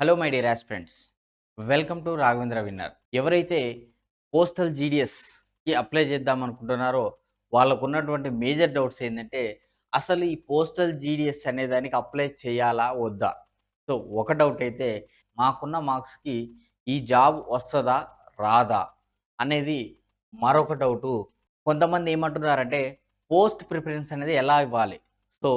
Hello my dear aspirants welcome to Raghavendra winner. ఎవరైతే postal జీడిఎస్కి apply చేద్దాం అనుకుంటున్నారో వాళ్ళకు ఉన్నటువంటి మేజర్ డౌట్స్ ఏంటంటే అసలు ఈ పోస్టల్ జీడిఎస్ అనే దానికి అప్లై చేయాలా వద్దా? సో ఒక డౌట్ అయితే మాకున్న మార్క్స్కి ఈ జాబ్ వస్తుందా రాదా? అనేది మరొక డౌటు. కొంతమంది ఏమంటున్నారంటే పోస్ట్ ప్రిఫరెన్స్ అనేది ఎలా ఇవ్వాలి? సో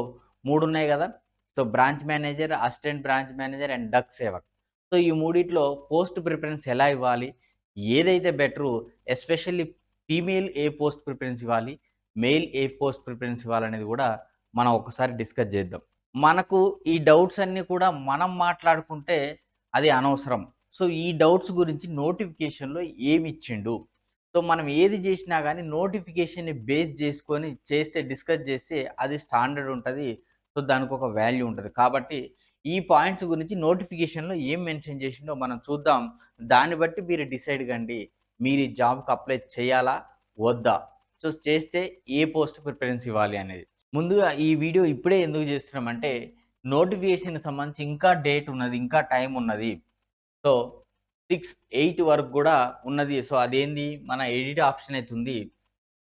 మూడు ఉన్నాయి కదా so branch manager assistant branch manager and Dak Sevak. So ఈ మూడిట్లో పోస్ట్ ప్రిఫరెన్స్ ఎలా ఇవ్వాలి? ఏదైతే బెటరు ఎస్పెషల్లీ ఫీమేల్ ఏ పోస్ట్ ప్రిఫరెన్స్ ఇవ్వాలి మెయిల్ ఏ పోస్ట్ ప్రిఫరెన్స్ ఇవ్వాలనేది కూడా మనం ఒకసారి డిస్కస్ చేద్దాం. మనకు ఈ డౌట్స్ అన్నీ కూడా మనం మాట్లాడుకుంటే అది అనవసరం. సో ఈ డౌట్స్ గురించి నోటిఫికేషన్లో ఏమి ఇచ్చిండు సో మనం ఏది చేసినా కానీ నోటిఫికేషన్ని బేస్ చేసుకొని చేస్తే డిస్కస్ చేస్తే అది స్టాండర్డ్ ఉంటుంది. సో దానికి ఒక వాల్యూ ఉంటుంది. కాబట్టి ఈ పాయింట్స్ గురించి నోటిఫికేషన్లో ఏం మెన్షన్ చేసిందో మనం చూద్దాం. దాన్ని బట్టి మీరు డిసైడ్ కండి. మీరు ఈ జాబ్కి అప్లై చేయాలా? వద్దా? సో చేస్తే ఏ పోస్ట్ ప్రిఫరెన్స్ ఇవ్వాలి అనేది. ముందుగా ఈ వీడియో ఇప్పుడే ఎందుకు చేస్తున్నామంటే నోటిఫికేషన్కి సంబంధించి ఇంకా డేట్ ఉన్నది ఇంకా టైం ఉన్నది. సో సిక్స్ ఎయిట్ వరకు కూడా ఉన్నది. సో అదేంది? మన ఎడిట్ ఆప్షన్ అయితే ఉంది.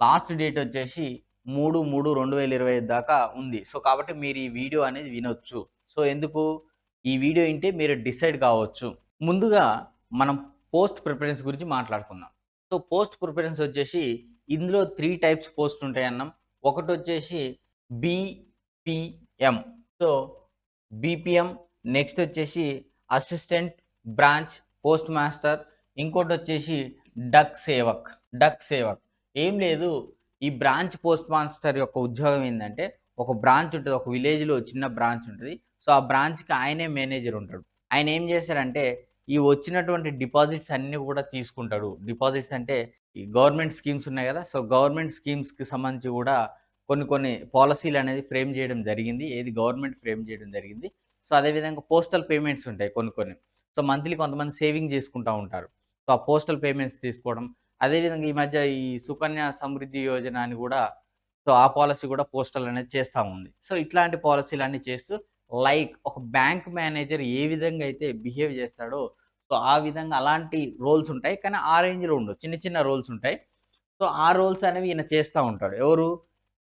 లాస్ట్ డేట్ వచ్చేసి మూడు మూడు రెండు వేల ఇరవై ఐదు దాకా ఉంది. సో కాబట్టి మీరు ఈ వీడియో అనేది వినొచ్చు. సో ఎందుకు? ఈ వీడియో వింటే మీరు డిసైడ్ కావచ్చు. ముందుగా మనం పోస్ట్ ప్రిఫరెన్స్ గురించి మాట్లాడుకుందాం. సో పోస్ట్ ప్రిఫరెన్స్ వచ్చేసి ఇందులో త్రీ టైప్స్ పోస్ట్ ఉంటాయి అన్నాం ఒకటి వచ్చేసి బీపీఎం. సో బీపీఎం నెక్స్ట్ వచ్చేసి అసిస్టెంట్ బ్రాంచ్ పోస్ట్ మాస్టర్. ఇంకోటి వచ్చేసి డక్ సేవక్. డక్ సేవక్. ఏం లేదు ఈ బ్రాంచ్ పోస్ట్ మాస్టర్ యొక్క ఉద్యోగం ఏంటంటే ఒక బ్రాంచ్ ఉంటుంది ఒక విలేజ్లో చిన్న బ్రాంచ్ ఉంటుంది. సో ఆ బ్రాంచ్కి ఆయనే మేనేజర్ ఉంటాడు. ఆయన ఏం చేస్తారంటే ఈ వచ్చినటువంటి డిపాజిట్స్ అన్నీ కూడా తీసుకుంటాడు. డిపాజిట్స్ అంటే ఈ గవర్నమెంట్ స్కీమ్స్ ఉన్నాయి కదా సో గవర్నమెంట్ స్కీమ్స్కి సంబంధించి కూడా కొన్ని కొన్ని పాలసీలు అనేది ఫ్రేమ్ చేయడం జరిగింది. ఏది గవర్నమెంట్ ఫ్రేమ్ చేయడం జరిగింది. సో అదేవిధంగా పోస్టల్ పేమెంట్స్ ఉంటాయి కొన్ని కొన్ని. సో మంత్లీ కొంతమంది సేవింగ్ చేసుకుంటూ ఉంటారు. సో ఆ పోస్టల్ పేమెంట్స్ తీసుకోవడం అదేవిధంగా ఈ మధ్య ఈ సుకన్య సమృద్ధి యోజన అని కూడా సో ఆ పాలసీ కూడా పోస్టల్ అనేది చేస్తూ ఉంది. సో ఇట్లాంటి పాలసీలు అన్నీ చేస్తూ లైక్ ఒక బ్యాంక్ మేనేజర్ ఏ విధంగా అయితే బిహేవ్ చేస్తాడో సో ఆ విధంగా అలాంటి రోల్స్ ఉంటాయి. కానీ ఆ రేంజ్లో ఉండవు. చిన్న చిన్న రోల్స్ ఉంటాయి. సో ఆ రోల్స్ అనేవి ఈయన చేస్తూ ఉంటాడు. ఎవరు?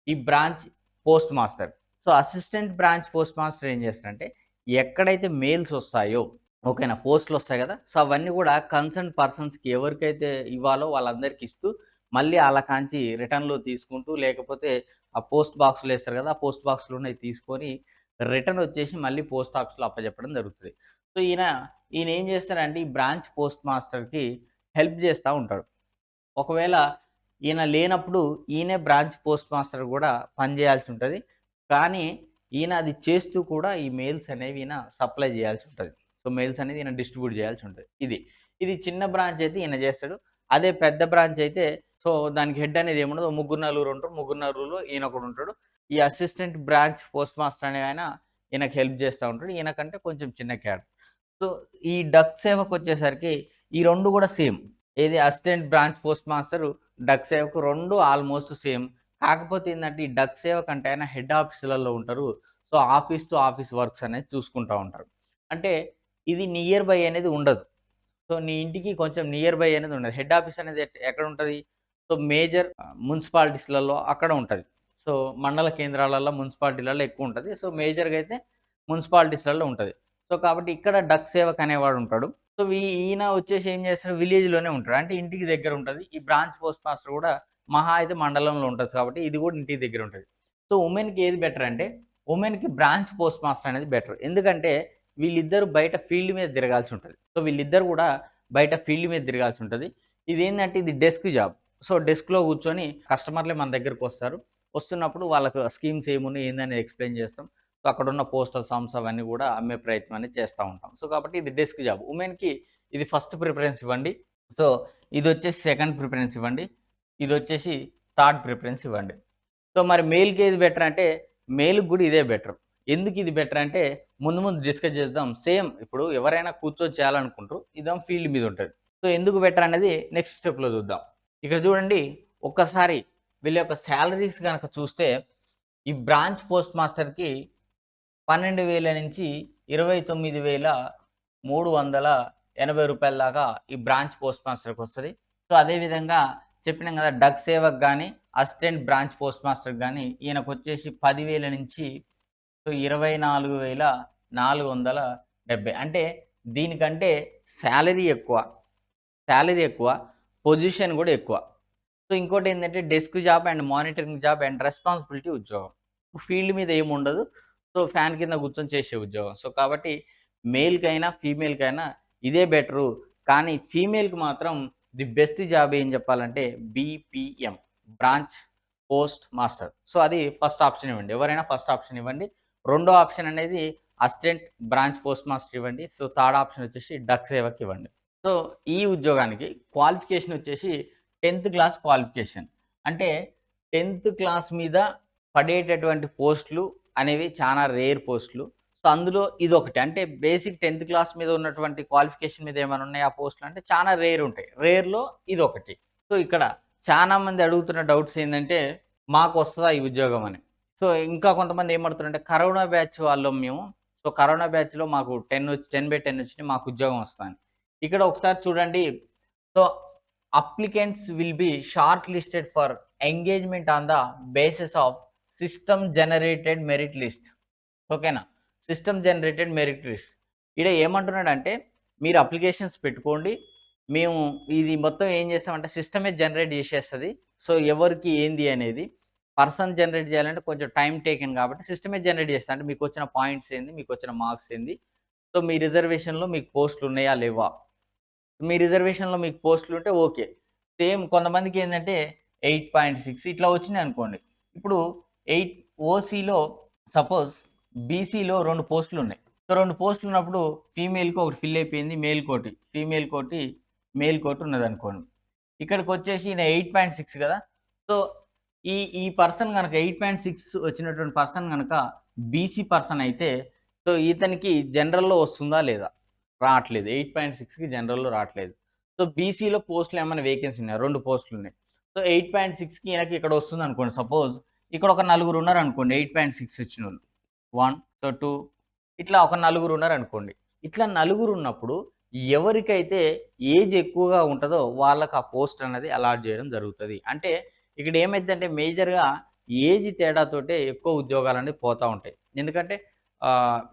ఈ branch post master. So assistant branch post master ఏం చేస్తారంటే ఎక్కడైతే మెయిల్స్ వస్తాయో ఓకేనా పోస్టులు వస్తాయి కదా. సో అవన్నీ కూడా కన్సర్న్ పర్సన్స్కి ఎవరికైతే ఇవ్వాలో వాళ్ళందరికీ ఇస్తూ మళ్ళీ అలా కాంచి రిటర్న్లో తీసుకుంటూ లేకపోతే ఆ పోస్ట్ బాక్స్లో వేస్తారు కదా ఆ పోస్ట్ బాక్స్లోనే తీసుకొని రిటర్న్ వచ్చేసి మళ్ళీ పోస్ట్ ఆఫీస్లో అప్పచెప్పడం జరుగుతుంది. సో ఈయన ఈయన ఏం చేస్తారంటే ఈ బ్రాంచ్ పోస్ట్ మాస్టర్కి హెల్ప్ చేస్తూ ఉంటాడు. ఒకవేళ ఈయన లేనప్పుడు ఈయనే బ్రాంచ్ పోస్ట్ మాస్టర్ కూడా పనిచేయాల్సి ఉంటుంది. కానీ ఈయన అది చేస్తూ కూడా ఈ మెయిల్స్ అనేవి ఈయన సప్లై చేయాల్సి ఉంటుంది. సో మెయిల్స్ అనేది ఈయన డిస్ట్రిబ్యూట్ చేయాల్సి ఉంటుంది. ఇది. ఇది చిన్న బ్రాంచ్ అయితే ఈయన చేస్తాడు. అదే పెద్ద బ్రాంచ్ అయితే సో దానికి హెడ్ అనేది ఏముండదు. ముగ్గురు నలుగురు ఉంటారు. ముగ్గురు నలుగురులో ఈయన ఒకడు ఉంటాడు. ఈ అసిస్టెంట్ బ్రాంచ్ పోస్ట్ మాస్టర్ అనే ఆయన ఈయనకు హెల్ప్ చేస్తూ ఉంటాడు. ఈయనకంటే కొంచెం చిన్న క్యాడర్. సో ఈ డక్ సేవకు వచ్చేసరికి ఈ రెండు కూడా సేమ్. ఏది assistant branch post master Dak Sevak రెండు ఆల్మోస్ట్ సేమ్. కాకపోతే ఏంటంటే ఈ డక్ సేవ కంటే ఆయన హెడ్ ఆఫీసులలో ఉంటారు. So office to office works అనేది చూసుకుంటూ ఉంటారు. అంటే ఇది నియర్ బై అనేది ఉండదు. సో నీ ఇంటికి కొంచెం నియర్ బై అనేది ఉండదు. హెడ్ ఆఫీస్ అనేది ఎక్కడ ఉంటుంది? సో మేజర్ మున్సిపాలిటీస్లలో అక్కడ ఉంటుంది. సో మండల కేంద్రాలలో మున్సిపాలిటీలలో ఎక్కువ ఉంటుంది. సో మేజర్గా అయితే మున్సిపాలిటీస్లలో ఉంటుంది. సో కాబట్టి ఇక్కడ డక్ సేవక్ అనేవాడు ఉంటాడు. సో ఈ- ఈయన వచ్చేసి ఏం చేస్తారు విలేజ్లోనే ఉంటాడు. అంటే ఇంటికి దగ్గర ఉంటుంది. ఈ బ్రాంచ్ పోస్ట్ మాస్టర్ కూడా మహా అయితే మండలంలో ఉంటుంది కాబట్టి ఇది కూడా ఇంటికి దగ్గర ఉంటుంది. సో ఉమెన్కి ఏది బెటర్ అంటే ఉమెన్కి బ్రాంచ్ పోస్ట్ మాస్టర్ అనేది బెటర్ ఎందుకంటే వీళ్ళిద్దరు బయట ఫీల్డ్ మీద తిరగాల్సి ఉంటుంది. సో వీళ్ళిద్దరు కూడా బయట ఫీల్డ్ మీద తిరగాల్సి ఉంటుంది. ఇది ఏంటంటే ఇది డెస్క్ జాబ్. సో డెస్క్లో కూర్చొని కస్టమర్లే మన దగ్గరకు వస్తారు. వస్తున్నప్పుడు వాళ్ళకు స్కీమ్స్ ఏమున్నాయి ఏందని ఎక్స్ప్లెయిన్ చేస్తాం. సో అక్కడ ఉన్న పోస్టల్ సాంగ్స్ అవన్నీ కూడా అమ్మే ప్రయత్నం అనేది చేస్తూ ఉంటాం. సో కాబట్టి ఇది డెస్క్ జాబ్. ఉమెన్కి ఇది ఫస్ట్ ప్రిఫరెన్స్ ఇవ్వండి. సో ఇది వచ్చేసి సెకండ్ ప్రిఫరెన్స్ ఇవ్వండి. ఇది వచ్చేసి థర్డ్ ప్రిఫరెన్స్ ఇవ్వండి. సో మరి మెయిల్కి ఏది బెటర్ అంటే మెయిల్కి కూడా ఇదే బెటర్. ఎందుకు ఇది బెటర్ అంటే ముందు ముందు డిస్కస్ చేద్దాం. సేమ్ ఇప్పుడు ఎవరైనా కూర్చొని చేయాలనుకుంటారు ఇదేం ఫీల్డ్ మీద ఉంటుంది. సో ఎందుకు బెటర్ అనేది నెక్స్ట్ స్టెప్లో చూద్దాం. ఇక్కడ చూడండి ఒక్కసారి వీళ్ళ యొక్క శాలరీస్ కనుక చూస్తే ఈ బ్రాంచ్ పోస్ట్ మాస్టర్కి పన్నెండు వేల నుంచి ఇరవై తొమ్మిది వేల మూడు వందల ఎనభై రూపాయల దాకా ఈ బ్రాంచ్ పోస్ట్ మాస్టర్కి వస్తుంది. సో అదేవిధంగా చెప్పినాం కదా డగ్ సేవక్ కానీ అసిస్టెంట్ బ్రాంచ్ పోస్ట్ మాస్టర్ కానీ ఈయనకు వచ్చేసి పదివేల నుంచి సో ఇరవై నాలుగు వేల నాలుగు వందల డెబ్బై. అంటే దీనికంటే శాలరీ ఎక్కువ. శాలరీ ఎక్కువ పొజిషన్ కూడా ఎక్కువ. సో ఇంకోటి ఏంటంటే desk job and monitoring job and responsibility ఉద్యోగం. ఫీల్డ్ మీద ఏమి ఉండదు. సో ఫ్యాన్ కింద కూర్చొని చేసే ఉద్యోగం. సో కాబట్టి మేల్కైనా ఫీమేల్కైనా ఇదే బెటరు. కానీ ఫీమేల్కి మాత్రం ది బెస్ట్ జాబ్ ఏం చెప్పాలంటే BPM branch post master. So అది ఫస్ట్ ఆప్షన్ ఇవ్వండి. ఎవరైనా ఫస్ట్ ఆప్షన్ ఇవ్వండి. రెండో ఆప్షన్ అనేది అసిస్టెంట్ బ్రాంచ్ పోస్ట్ మాస్టర్ ఇవ్వండి. సో థర్డ్ ఆప్షన్ వచ్చేసి డక్ సేవకి ఇవ్వండి. సో ఈ ఉద్యోగానికి క్వాలిఫికేషన్ వచ్చేసి టెన్త్ క్లాస్ క్వాలిఫికేషన్. అంటే టెన్త్ క్లాస్ మీద పడేటటువంటి పోస్టులు అనేవి చాలా రేర్ పోస్టులు. సో అందులో ఇది ఒకటి అంటే బేసిక్ టెన్త్ క్లాస్ మీద ఉన్నటువంటి క్వాలిఫికేషన్ మీద ఏమైనా ఉన్నాయి ఆ పోస్టులు? అంటే చాలా రేర్ ఉంటాయి. రేర్లో ఇది ఒకటి సో ఇక్కడ చాలా మంది అడుగుతున్న డౌట్స్ ఏంటంటే మాకు వస్తుందా ఈ ఉద్యోగం అని. సో ఇంకా కొంతమంది ఏమడుతున్నారంటే కరోనా బ్యాచ్ వాళ్ళం మేము సో కరోనా బ్యాచ్లో మాకు టెన్ వచ్చి టెన్ బై టెన్ వచ్చి మాకు ఉద్యోగం వస్తుంది. ఇక్కడ ఒకసారి చూడండి so applicants will be short listed for engagement on the basis of system generated merit list. ఓకేనా? System generated merit list. ఇక్కడ ఏమంటున్నాడంటే మీరు అప్లికేషన్స్ పెట్టుకోండి మేము ఇది మొత్తం ఏం చేస్తామంటే సిస్టమే జనరేట్ చేసేస్తుంది సో ఎవరికి ఏంది అనేది పర్సన్ జనరేట్ చేయాలంటే కొంచెం టైం టేకెన్ కాబట్టి సిస్టమే జనరేట్ చేస్తా. అంటే మీకు వచ్చిన పాయింట్స్ ఏంది మీకు వచ్చిన మార్క్స్ ఏంది. సో మీ రిజర్వేషన్లో మీకు పోస్టులు ఉన్నాయా లేవా? మీ రిజర్వేషన్లో మీకు పోస్టులు ఉంటే ఓకే. సేమ్ కొంతమందికి ఏంటంటే ఎయిట్ పాయింట్ సిక్స్ ఇట్లా వచ్చినాయి అనుకోండి. ఇప్పుడు ఎయిట్ ఓసీలో సపోజ్ బీసీలో రెండు పోస్టులు ఉన్నాయి. సో రెండు పోస్టులు ఉన్నప్పుడు ఫీమేల్కి ఒకటి ఫిల్ అయిపోయింది మేల్ కోటి. ఫీమేల్ కోటి మేల్ కోటి ఉన్నది అనుకోండి ఇక్కడికి వచ్చేసి నేను ఎయిట్ పాయింట్ సిక్స్ కదా. సో ఈ ఈ పర్సన్ కనుక ఎయిట్ పాయింట్ సిక్స్ వచ్చినటువంటి పర్సన్ కనుక బీసీ పర్సన్ అయితే సో ఇతనికి జనరల్లో వస్తుందా లేదా? రావట్లేదు. ఎయిట్ పాయింట్ సిక్స్కి జనరల్లో రావట్లేదు. సో బీసీలో పోస్టులు ఏమైనా వేకెన్సీ ఉన్నాయి? రెండు పోస్టులు ఉన్నాయి. సో ఎయిట్ పాయింట్ సిక్స్కి ఈయనకి ఇక్కడ వస్తుంది అనుకోండి. సపోజ్ ఇక్కడ ఒక నలుగురు ఉన్నారు అనుకోండి. ఎయిట్ పాయింట్ సిక్స్ వచ్చిన వాళ్ళు. వన్ సో టూ ఇట్లా ఒక నలుగురు ఉన్నారు అనుకోండి. ఇట్లా నలుగురు ఉన్నప్పుడు ఎవరికైతే ఏజ్ ఎక్కువగా ఉంటుందో వాళ్ళకి ఆ పోస్ట్ అనేది అలాట్ చేయడం జరుగుతుంది. అంటే ఇక్కడ ఏమైందంటే మేజర్గా ఏజ్ తేడాతోటే ఎక్కువ ఉద్యోగాలు అనేవి పోతూ ఉంటాయి. ఎందుకంటే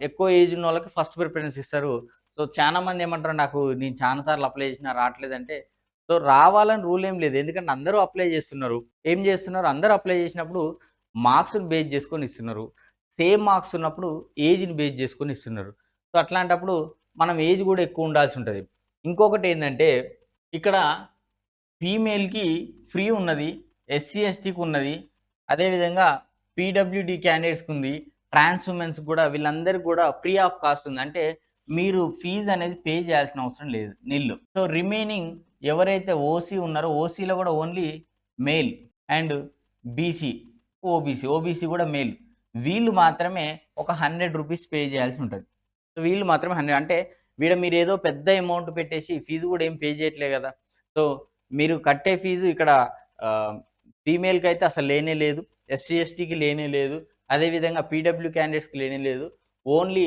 ఎక్కువ ఏజ్ ఉన్న వాళ్ళకి ఫస్ట్ ప్రిఫరెన్స్ ఇస్తారు. సో చాలా మంది ఏమంటారు నాకు నేను చాలా సార్లు అప్లై చేసినా రావట్లేదంటే సో రావాలని రూల్ ఏం లేదు. ఎందుకంటే అందరూ అప్లై చేస్తున్నారు. ఏం చేస్తున్నారు? అందరూ అప్లై చేసినప్పుడు మార్క్స్ని బేస్ చేసుకొని ఇస్తున్నారు. సేమ్ మార్క్స్ ఉన్నప్పుడు ఏజ్ని బేస్ చేసుకొని ఇస్తున్నారు. సో అట్లాంటప్పుడు మనం ఏజ్ కూడా ఎక్కువ ఉండాల్సి ఉంటుంది. ఇంకొకటి ఏంటంటే ఇక్కడ ఫీమేల్కి ఫ్రీ ఉన్నది. ఎస్సీ ఎస్టీకి ఉన్నది అదేవిధంగా పీడబ్ల్యూడి క్యాండిడేట్స్కి ఉంది. ట్రాన్స్ ఉమెన్స్ కూడా వీళ్ళందరికీ కూడా ఫ్రీ ఆఫ్ కాస్ట్ ఉంది. అంటే మీరు ఫీజు అనేది పే చేయాల్సిన అవసరం లేదు నిల్లు. సో రిమైనింగ్ ఎవరైతే ఓసీ ఉన్నారో ఓసీలో కూడా only male and BC OBC OBC కూడా మేల్. వీళ్ళు మాత్రమే ఒక హండ్రెడ్ రూపీస్ పే చేయాల్సి ఉంటుంది. సో వీళ్ళు మాత్రమే హండ్రెడ్ అంటే వీడ మీరు ఏదో పెద్ద అమౌంట్ పెట్టేసి ఫీజు కూడా ఏం పే చేయట్లేదు కదా. సో మీరు కట్టే ఫీజు ఇక్కడ ఫీమేల్కి అయితే అసలు లేనే లేదు ఎస్సీ ఎస్టీకి లేనే లేదు అదేవిధంగా పీడబ్ల్యూ క్యాండిడేట్స్కి లేనే లేదు. ఓన్లీ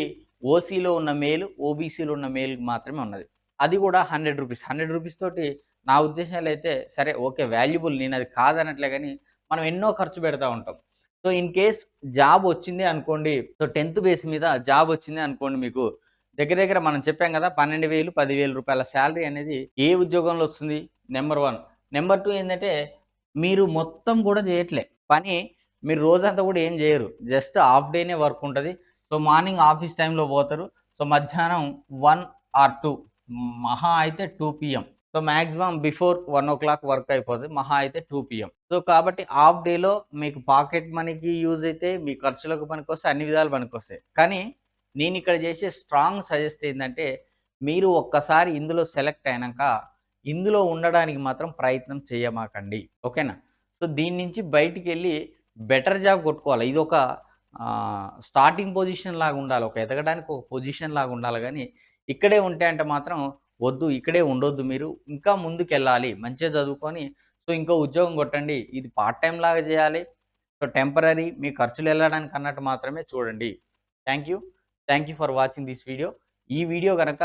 ఓసీలో ఉన్న మేలు ఓబీసీలో ఉన్న మేల్కి మాత్రమే ఉన్నది. అది కూడా హండ్రెడ్ రూపీస్. హండ్రెడ్ రూపీస్ తోటి నా ఉద్దేశాలు అయితే సరే ఓకే వాల్యుబుల్ నేను అది కాదనట్లే కానీ మనం ఎన్నో ఖర్చు పెడతా ఉంటాం. సో ఇన్ కేస్ జాబ్ వచ్చింది అనుకోండి సో టెన్త్ బేస్ మీద జాబ్ వచ్చింది అనుకోండి మీకు దగ్గర దగ్గర మనం చెప్పాం కదా పన్నెండు వేలు పదివేల రూపాయల శాలరీ అనేది ఏ ఉద్యోగంలో వస్తుంది? Number one. నెంబర్ టూ ఏంటంటే మీరు మొత్తం కూడా చేయట్లే. పని మీరు రోజంతా కూడా ఏం చేయరు. జస్ట్ హాఫ్ డేనే వర్క్ ఉంటుంది. సో మార్నింగ్ ఆఫీస్ టైంలో పోతారు. సో మధ్యాహ్నం వన్ ఆర్ టూ. మహా అయితే two PM. So maximum before one o'clock work అయిపోతుంది మహా అయితే టూ పిఎం. సో కాబట్టి హాఫ్ డేలో మీకు పాకెట్ మనీకి యూజ్ అయితే మీ ఖర్చులకు పనికొస్తే అన్ని విధాలు పనికొస్తాయి. కానీ నేను ఇక్కడ చేసే స్ట్రాంగ్ సజెస్ట్ ఏంటంటే మీరు ఒక్కసారి ఇందులో సెలెక్ట్ అయినాక ఇందులో ఉండడానికి మాత్రం ప్రయత్నం చేయమాకండి. ఓకేనా? సో దీని నుంచి బయటికి వెళ్ళి బెటర్ జాబ్ కొట్టుకోవాలి. ఇది ఒక స్టార్టింగ్ పొజిషన్ లాగా ఉండాలి. ఒక ఎదగడానికి ఒక పొజిషన్ లాగా ఉండాలి కానీ ఇక్కడే ఉంటే అంటే మాత్రం వద్దు ఇక్కడే ఉండొద్దు మీరు. ఇంకా ముందుకు వెళ్ళాలి మంచిగా చదువుకొని సో ఇంకో ఉద్యోగం కొట్టండి. ఇది పార్ట్ టైం లాగా చేయాలి. సో టెంపరీ మీ ఖర్చులు వెళ్ళడానికి అన్నట్టు మాత్రమే చూడండి. Thank you. Thank you for watching this video. ఈ వీడియో కనుక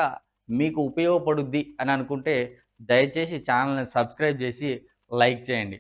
మీకు ఉపయోగపడుద్ది అని అనుకుంటే దయచేసి ఛానల్ని సబ్స్క్రైబ్ చేసి లైక్ చేయండి.